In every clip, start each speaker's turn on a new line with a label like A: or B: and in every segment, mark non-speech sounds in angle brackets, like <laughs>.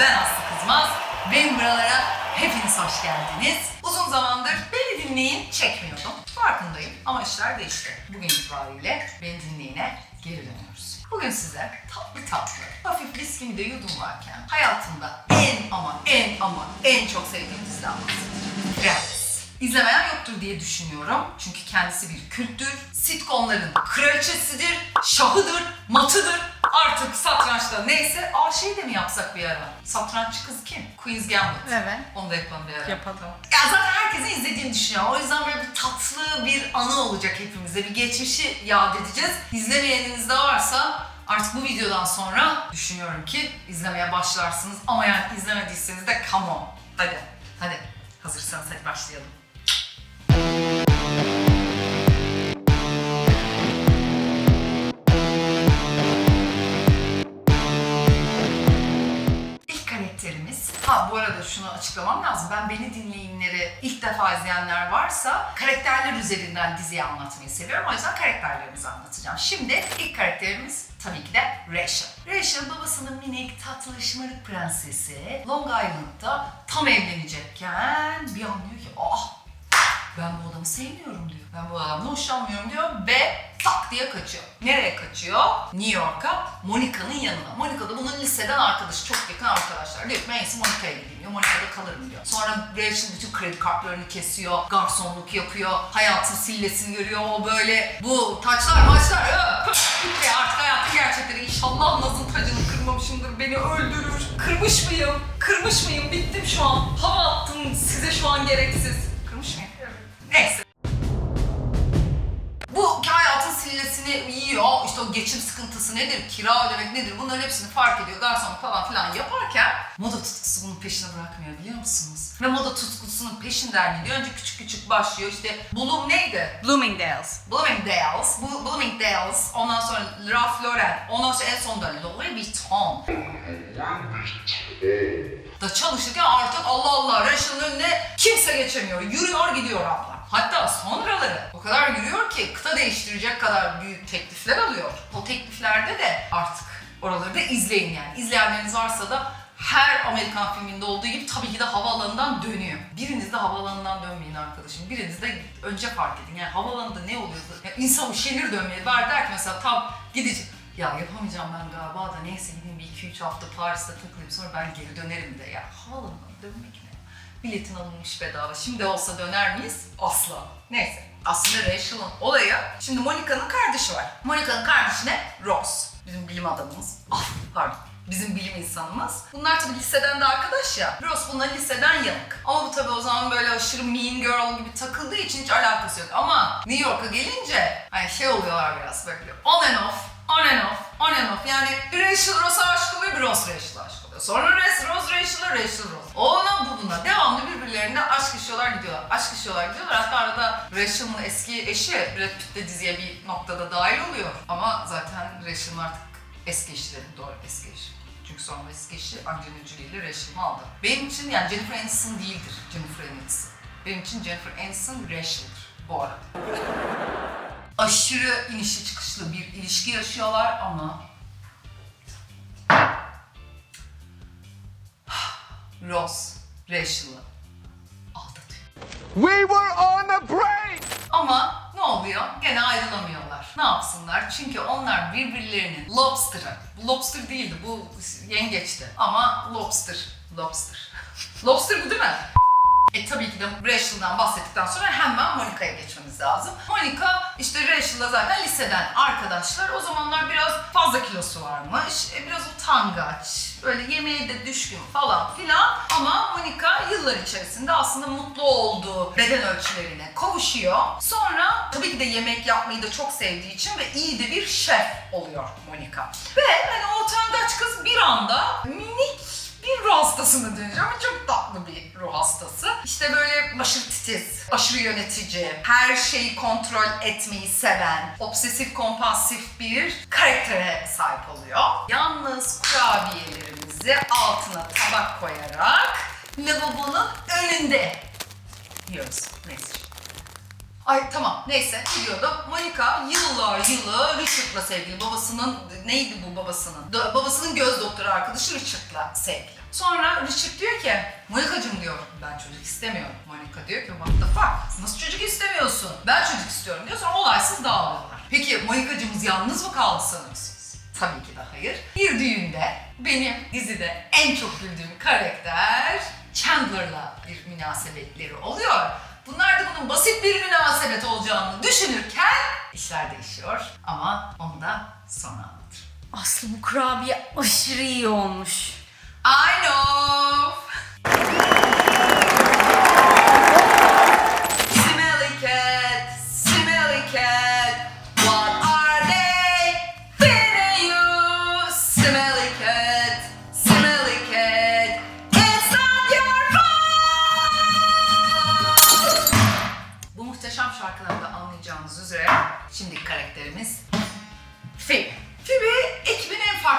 A: Ben Aslı Kızmaz. Benim buralara hepiniz hoş geldiniz. Uzun zamandır beni dinleyin çekmiyordum. Farkındayım ama işler değişti. Bugün itibariyle beni dinleyine geri dönüyoruz. Bugün size tatlı tatlı, hafif viskimi de yudumlarken hayatımda en ama en ama en çok sevdiğim diziden bahsedeceğim. İzlemeyen yoktur diye düşünüyorum. Çünkü kendisi bir kültür, sitcomların kraliçesidir, şahıdır, matıdır. Artık satrançta neyse, aa şey de mi yapsak bir ara? Satranççı kız kim? Queen's Gambit.
B: Evet.
A: Onu da yapalım bir ara.
B: Yapalım.
A: Ya zaten herkesin izlediğini düşünüyorum. O yüzden böyle bir tatlı bir anı olacak hepimize. Bir geçmişi yad edeceğiz. İzlemeyeniniz de varsa artık bu videodan sonra düşünüyorum ki izlemeye başlarsınız. Ama yani izlemediyseniz de come on. Hadi, hadi. Hazırsanız hadi başlayalım. Şunu açıklamam lazım. Ben beni dinleyinleri ilk defa izleyenler varsa karakterler üzerinden diziyi anlatmayı seviyorum. O yüzden karakterlerimizi anlatacağım. Şimdi ilk karakterimiz tabii ki de Rachel. Rachel babasının minik tatlı şımarık prensesi Long Island'da tam evlenecekken bir an diyor ki ah ben bu adamı sevmiyorum diyor. Ben bu adamdan hoşlanmıyorum diyor ve tak diye kaçıyor. Nereye kaçıyor? New York'a, Monica'nın yanına. Monica da bunun liseden arkadaşı, çok yakın arkadaşlar. Diyor ki ben en iyisi Monica'ya gideyim diyor. Monica'da kalırım diyor. Sonra Rachel bütün kredi kartlarını kesiyor, garsonluk yapıyor, hayatın sillesini görüyor. O böyle bu taçlar maçlar püf, bitti artık hayatın gerçekleri. İnşallah Naz'ın tacını kırmamışımdır, beni öldürür. Kırmış mıyım? Kırmış mıyım? Bittim şu an. Hava attım size şu an gereksiz. Neyse. Bu hayatın sillesini yiyor, işte o geçim sıkıntısı nedir, kira ödemek nedir bunların hepsini fark ediyor, garson falan filan yaparken moda tutkusu bunun peşine bırakmıyor biliyor musunuz? Ve moda tutkusunun peşinden gidiyor. Önce küçük küçük başlıyor işte Bloom neydi?
B: Bloomingdale's.
A: Bloomingdale's, bu Bloomingdale's, ondan sonra Ralph Lauren, ondan sonra en sonunda Louis Vuitton da çalışırken artık Allah Allah Rachel'ın önüne kimse geçemiyor. Yürüyor gidiyor abla. Hatta sonraları o kadar yürüyor ki kıta değiştirecek kadar büyük teklifler alıyor. O tekliflerde de artık oraları da izleyin yani. İzleyenleriniz varsa da her Amerikan filminde olduğu gibi tabii ki de havaalanından dönüyor. Biriniz de havaalanından dönmeyin arkadaşım. Biriniz de önce fark edin. Yani havaalanında ne oluyordu? Yani insan üşenir dönmeye. Var der ki mesela tam gidecek. Ya yapamayacağım ben galiba da neyse gideyim bir 2-3 hafta Paris'te takılayım sonra ben geri dönerim de. Ya havaalanına dönmek ne? Biletin alınmış bedava. Şimdi olsa döner miyiz? Asla. Neyse. Aslında Rachel'ın olayı, şimdi Monica'nın kardeşi var. Monica'nın kardeşi ne? Ross. Bizim bilim adamımız. Ah pardon. Bizim bilim insanımız. Bunlar tabii liseden de arkadaş ya. Ross buna liseden yanık. Ama bu tabii o zaman böyle aşırı mean girl gibi takıldığı için hiç alakası yok. Ama New York'a gelince hani şey oluyorlar biraz böyle on and off, on and off, on and off. Yani bir Rachel Ross'a aşık oluyor, bir Ross Rachel'a aşık oluyor. Sonra Ross Rachel'a, Rachel Ross. O ona bu buna. Devamlı birbirlerine aşk yaşıyorlar gidiyorlar. Aşk yaşıyorlar gidiyorlar. Hatta arada Rachel'ın eski eşi Brad Pitt de diziye bir noktada dahil oluyor. Ama zaten Rachel'ın artık eski eşi dedim. Doğru eski eşi. Çünkü sonra eski eşi Angelina Jolie ile Rachel'ı aldı. Benim için yani Jennifer Aniston değildir Jennifer Aniston. Benim için Jennifer Aniston Rachel'dır bu arada. Aşırı inişli çıkışlı bir ilişki yaşıyorlar ama Ross Rachel'ı aldatıyor.
C: We were on a break!
A: Ama ne oluyor? Gene ayrılamıyorlar. Ne yapsınlar? Çünkü onlar birbirlerinin lobster'ı. Bu lobster değildi, bu yengeçti. Ama lobster, lobster. <laughs> lobster bu değil mi? E tabii ki de Rachel'dan bahsettikten sonra hemen Monica'ya geçmemiz lazım. Monica işte Rachel'la zaten liseden arkadaşlar. O zamanlar biraz fazla kilosu varmış. E, biraz utangaç. Böyle yemeğe de düşkün falan filan. Ama Monica yıllar içerisinde aslında mutlu olduğu beden ölçülerine kavuşuyor. Sonra tabii ki de yemek yapmayı da çok sevdiği için ve iyi de bir şef oluyor Monica. Ve hani o utangaç kız bir anda minik bir ruh hastasına dönüyor ama çok tatlı bir ruh hastası. İşte böyle aşırı titiz, aşırı yönetici, her şeyi kontrol etmeyi seven, obsesif kompulsif bir karaktere sahip oluyor. Yalnız kurabiyelerimizi altına tabak koyarak lavabonun önünde yiyoruz. Neyse. Ay tamam neyse gidiyordu. Monica yıllar yılı Richard'la sevgili. Babasının neydi bu babasının? Babasının göz doktoru arkadaşı Richard'la sevgili. Sonra Richard diyor ki Monica'cığım diyor ben çocuk istemiyorum. Monica diyor ki what the fuck nasıl çocuk istemiyorsun? Ben çocuk istiyorum diyor sonra olaysız dağılıyorlar. Peki Monica'cığımız yalnız mı kaldı sanıyorsunuz? Tabii ki de hayır. Bir düğünde benim dizide en çok güldüğüm karakter Chandler'la bir münasebetleri oluyor. Bunlar da bunun basit bir münasebet olacağını düşünürken işler değişiyor. Ama onu da sonra anlatırım.
B: Aslı bu kurabiye aşırı iyi olmuş.
A: I know.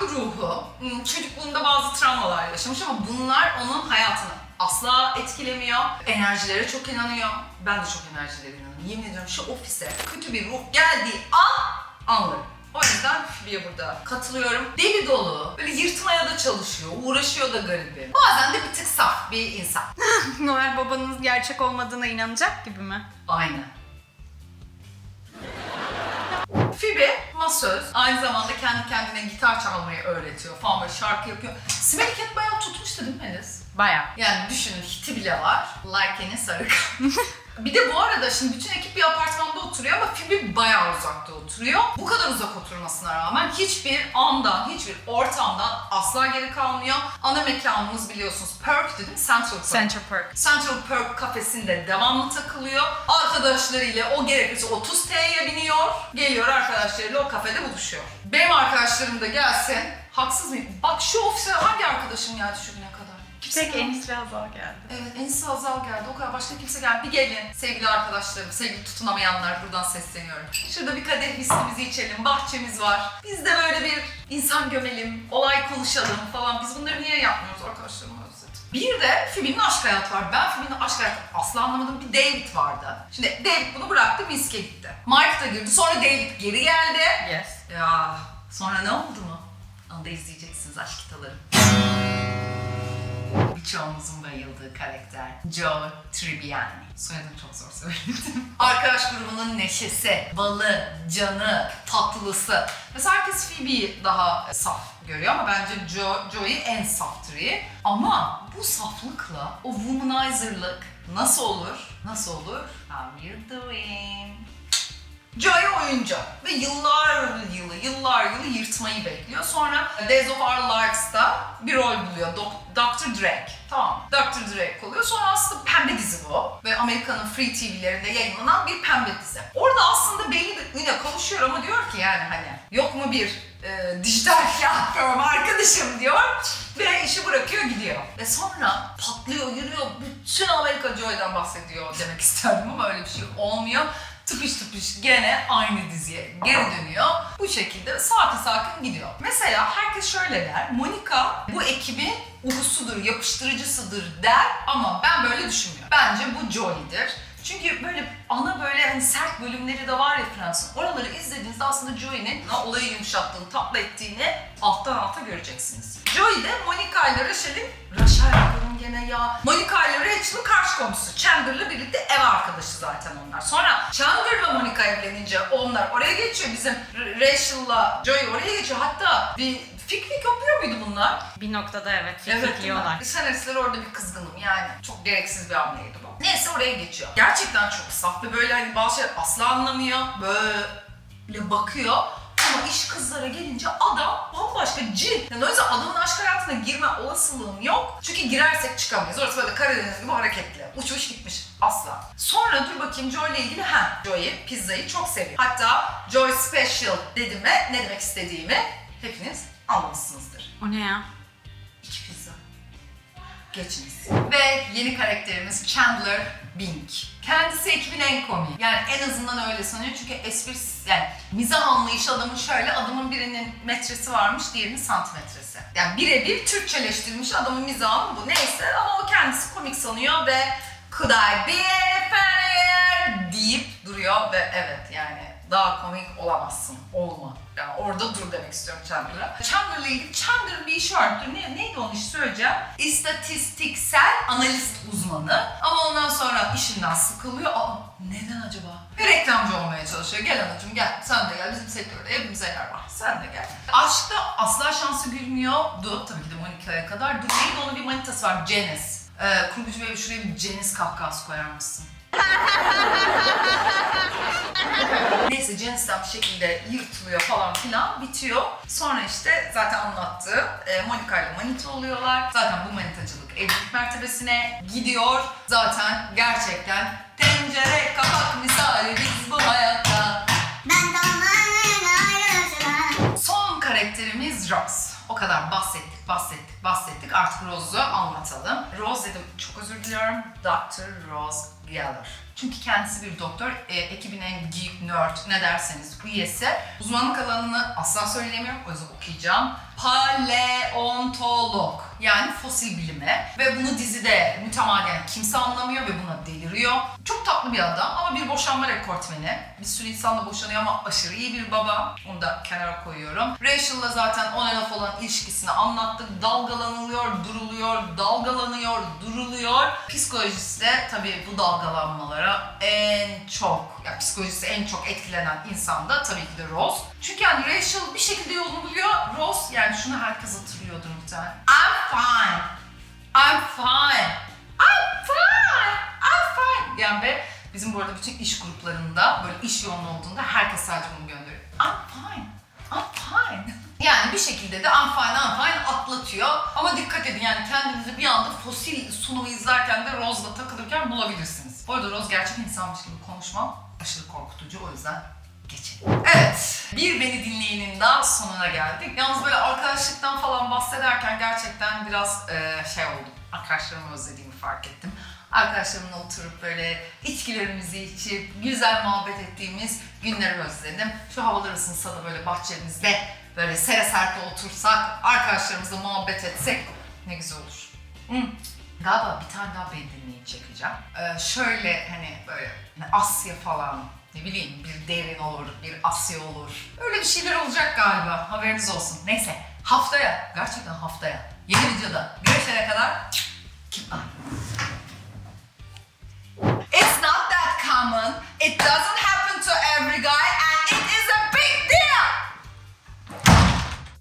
A: Farklı ruhu. Hmm, Çocukluğunda bazı travmalar yaşamış ama bunlar onun hayatını asla etkilemiyor. Enerjilere çok inanıyor. Ben de çok enerjilere inanıyorum. Yemin ediyorum şu ofise kötü bir ruh geldiği an anlarım. O yüzden Phoebe'ye burada katılıyorum. Deli dolu, böyle yırtmaya da çalışıyor, uğraşıyor da garibi. Bazen de bir tık saf bir insan. <laughs>
B: Noel babanız gerçek olmadığına inanacak gibi mi?
A: Aynen. Phoebe masöz. Aynı zamanda kendi kendine gitar çalmayı öğretiyor falan böyle şarkı yapıyor. Smelly Cat bayağı tutmuştu değil mi Melis?
B: Baya.
A: Yani düşünün hiti bile var. Larkin'in Sarıkan. <laughs> bir de bu arada şimdi bütün ekip bir apartmanda oturuyor ama Phoebe bayağı uzakta oturuyor. Bu kadar uzak oturmasına rağmen hiçbir andan, hiçbir ortamdan asla geri kalmıyor. Ana mekanımız biliyorsunuz Perk dedim, Central Perk.
B: Central Park.
A: Central Perk kafesinde devamlı takılıyor. Arkadaşlarıyla o gerekirse 30 T'ye biniyor. Geliyor arkadaşlarıyla o kafede buluşuyor. Benim arkadaşlarım da gelsin. Haksız mıyım? Bak şu ofise hangi arkadaşım geldi şu güne kadar? Kimse
B: Tek. Enis Razal geldi.
A: Evet Enis Azal geldi. O kadar başka kimse geldi. Bir gelin sevgili arkadaşlarım, sevgili tutunamayanlar buradan sesleniyorum. Şurada bir kadeh viskimizi içelim. Bahçemiz var. Biz de böyle bir insan gömelim, olay konuşalım falan. Biz bunları niye yapmıyoruz arkadaşlarım. Bir de Phoebe'nin aşk hayatı var. Ben Phoebe'nin aşk hayatı asla anlamadım. Bir David vardı. Şimdi David bunu bıraktı, Miske gitti. Mike da girdi. Sonra David geri geldi.
B: Yes.
A: Ya sonra ne oldu mu? Onu da izleyeceksiniz aşk kitaları. Birçoğumuzun bayıldığı karakter Joe Tribbiani. Soyadını çok zor söyledim. <laughs> Arkadaş grubunun neşesi, balı, canı, tatlısı. Mesela herkes Phoebe'yi daha saf görüyor ama bence Joe, Joe'yu en saftırı. Ama bu saflıkla o womanizer'lık nasıl olur? Nasıl olur? How you doing? Joy oyuncu ve yıllar yılı yırtmayı bekliyor. Sonra Days of Our Lives'ta bir rol buluyor. Dok- Dr. Drake. Tamam. Dr. Drake oluyor. Sonra aslında pembe dizi bu. Ve Amerika'nın Free TV'lerinde yayınlanan bir pembe dizi. Orada aslında belli bir üne kavuşuyor ama diyor ki yani hani yok mu bir e, dijital <laughs> platform arkadaşım diyor ve işi bırakıyor gidiyor. Ve sonra patlıyor, yürüyor, bütün Amerika Joy'dan bahsediyor demek isterdim ama öyle bir şey olmuyor tıpış tıpış gene aynı diziye geri dönüyor. Bu şekilde sakin sakin gidiyor. Mesela herkes şöyle der. Monica bu ekibin uhusudur, yapıştırıcısıdır der ama ben böyle düşünmüyorum. Bence bu Joey'dir. Çünkü böyle ana böyle hani sert bölümleri de var ya Fransız. Oraları izlediğinizde aslında Joey'nin olayı yumuşattığını, tatlı ettiğini alttan alta göreceksiniz. Joey de Monica ile Rachel'in Rachel yapıyorum gene ya. Monica ile Rachel'ın karşı komşusu. Chandler'la birlikte ev arkadaşı zaten onlar. Sonra Chandler'la Monica evlenince onlar oraya geçiyor. Bizim Rachel'la Joey oraya geçiyor. Hatta bir fikrik yapıyor muydu bunlar?
B: Bir noktada evet
A: Evet
B: fikir
A: değil mi?
B: yiyorlar.
A: Bir senaristler orada bir kızgınım yani. Çok gereksiz bir hamleydi bu. Neyse oraya geçiyor. Gerçekten çok saf ve böyle hani bazı şeyler asla anlamıyor. Böyle bakıyor. Ama iş kızlara gelince adam bambaşka cin. Yani o yüzden adamın aşk hayatına girme olasılığım yok. Çünkü girersek çıkamayız. Orası böyle Karadeniz gibi hareketli. Uçmuş gitmiş. Asla. Sonra dur bakayım Joy ile ilgili. Ha, Joy'i pizzayı çok seviyor. Hatta Joy Special dediğime ne demek istediğimi hepiniz anlamışsınızdır.
B: O ne ya?
A: İki pizza. Geçiniz. Ve yeni karakterimiz Chandler Bing. Kendisi ekibin en komiği. Yani en azından öyle sanıyor çünkü espri, yani mizah anlayışı adamın şöyle, adamın birinin metresi varmış, diğerinin santimetresi. Yani birebir Türkçeleştirilmiş adamın mizahı bu. Neyse ama o kendisi komik sanıyor ve Could I be funnier? deyip duruyor. ve evet daha komik olamazsın. Olma. Yani orada dur demek istiyorum Chandler'a. Chandler'la ilgili Chandler'ın bir işi var. Dur ne, neydi onun işi söyleyeceğim. İstatistiksel analist uzmanı. Ama ondan sonra işinden sıkılıyor. Aa neden acaba? Bir reklamcı olmaya çalışıyor. Gel anacığım gel. Sen de gel. Bizim sektörde hepimize yer var. Sen de gel. Aşkta asla şansı gülmüyordu. Tabii ki de Monica'ya kadar. Dur neydi onun bir manitası var. Janice. Ee, kurgucu bey şuraya bir Janice kahkahası koyar mısın? Neyse bir şekilde yırtılıyor falan filan bitiyor. Sonra işte zaten anlattı. E, Monica ile manita oluyorlar. Zaten bu manitacılık evlilik mertebesine gidiyor. Zaten gerçekten tencere kapak misali biz bu hayatta.
D: Ben tamamen
A: O kadar bahsettik, bahsettik, bahsettik. Artık Rose'u anlatalım. Rose dedim, çok özür diliyorum. Dr. Rose Geller. Çünkü kendisi bir doktor, e, ekibin en geek, nerd, ne derseniz üyesi. Uzmanlık alanını asla söyleyemiyorum, o yüzden okuyacağım. Paleontolog. Yani fosil bilimi. Ve bunu dizide mütemadiyen kimse anlamıyor ve buna deliriyor. Çok tatlı bir adam ama bir boşanma rekortmeni. Bir sürü insanla boşanıyor ama aşırı iyi bir baba. Onu da kenara koyuyorum. Rachel'la zaten on and olan ilişkisini anlattık. Dalgalanılıyor, duruluyor, dalgalanıyor, duruluyor. Psikolojisi de tabii bu dalgalanmalara en çok, ya psikolojisi en çok etkilenen insan da tabii ki de Rose. Çünkü yani Rachel bir şekilde yolunu buluyor. Rose yani şunu herkes hatırlıyordur muhtemelen. I'm fine. I'm fine. I'm fine. I'm fine. Yani ve bizim bu arada bütün iş gruplarında böyle iş yoğun olduğunda herkes sadece bunu gönderiyor. I'm fine. I'm fine. <laughs> Yani bir şekilde de I'm fine, I'm fine atlatıyor. Ama dikkat edin yani kendinizi bir anda fosil sunumu izlerken de Rose'la takılırken bulabilirsiniz. Bu arada Rose gerçek insanmış gibi konuşmam aşırı korkutucu o yüzden geçelim. Evet, bir beni dinleyenin daha sonuna geldik. Yalnız böyle arkadaşlıktan falan bahsederken gerçekten biraz eee, şey oldum. Arkadaşlarımı özlediğimi fark ettim. Arkadaşlarımla oturup böyle içkilerimizi içip güzel muhabbet ettiğimiz günleri özledim. Şu havalar ısınsa da böyle bahçemizde böyle sere serte otursak, arkadaşlarımızla muhabbet etsek ne güzel olur. Hı. Galiba bir tane daha beni dinleyin çekeceğim. Ee, şöyle hani böyle hani Asya falan ne bileyim bir derin olur, bir Asya olur. Öyle bir şeyler olacak galiba. Haberiniz olsun. Neyse haftaya, gerçekten haftaya yeni videoda görüşene kadar keep on. It's not that common. It doesn't happen to every guy and